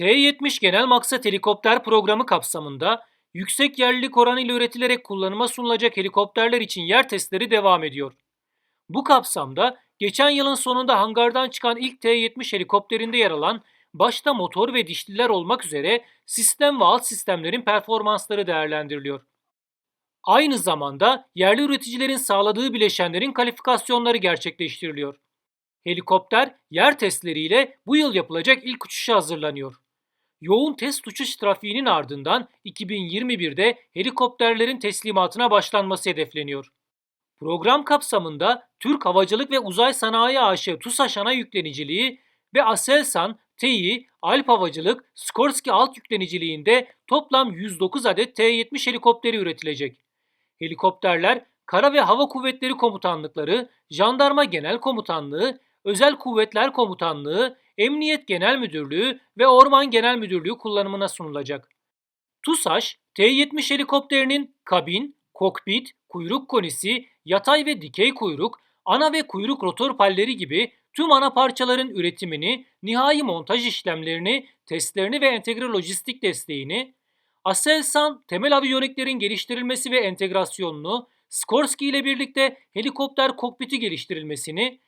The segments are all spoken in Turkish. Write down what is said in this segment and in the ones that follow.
T-70 Genel Maksat Helikopter Programı kapsamında yüksek yerlilik oranı ile üretilerek kullanıma sunulacak helikopterler için yer testleri devam ediyor. Bu kapsamda geçen yılın sonunda hangardan çıkan ilk T-70 helikopterinde yer alan başta motor ve dişliler olmak üzere sistem ve alt sistemlerin performansları değerlendiriliyor. Aynı zamanda yerli üreticilerin sağladığı bileşenlerin kalifikasyonları gerçekleştiriliyor. Helikopter yer testleriyle bu yıl yapılacak ilk uçuşa hazırlanıyor. Yoğun test uçuş trafiğinin ardından 2021'de helikopterlerin teslimatına başlanması hedefleniyor. Program kapsamında Türk Havacılık ve Uzay Sanayi AŞ TUSAŞ ana yükleniciliği ve Aselsan, TEİ, Alp Havacılık, Skorsky alt yükleniciliğinde toplam 109 adet T-70 helikopteri üretilecek. Helikopterler Kara ve Hava Kuvvetleri Komutanlıkları, Jandarma Genel Komutanlığı, Özel Kuvvetler Komutanlığı, Emniyet Genel Müdürlüğü ve Orman Genel Müdürlüğü kullanımına sunulacak. TUSAŞ, T-70 helikopterinin kabin, kokpit, kuyruk konisi, yatay ve dikey kuyruk, ana ve kuyruk rotor palleri gibi tüm ana parçaların üretimini, nihai montaj işlemlerini, testlerini ve entegre lojistik desteğini, Aselsan temel aviyoniklerin geliştirilmesi ve entegrasyonunu, Skorsky ile birlikte helikopter kokpiti geliştirilmesini,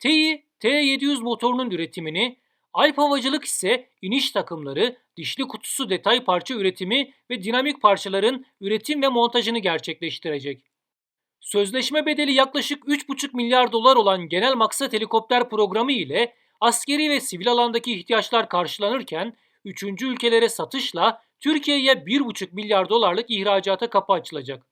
TEİ T-700 motorunun üretimini, Alp Havacılık ise iniş takımları, dişli kutusu detay parça üretimi ve dinamik parçaların üretim ve montajını gerçekleştirecek. Sözleşme bedeli yaklaşık 3,5 milyar dolar olan genel maksat helikopter programı ile askeri ve sivil alandaki ihtiyaçlar karşılanırken 3. ülkelere satışla Türkiye'ye 1,5 milyar dolarlık ihracata kapı açılacak.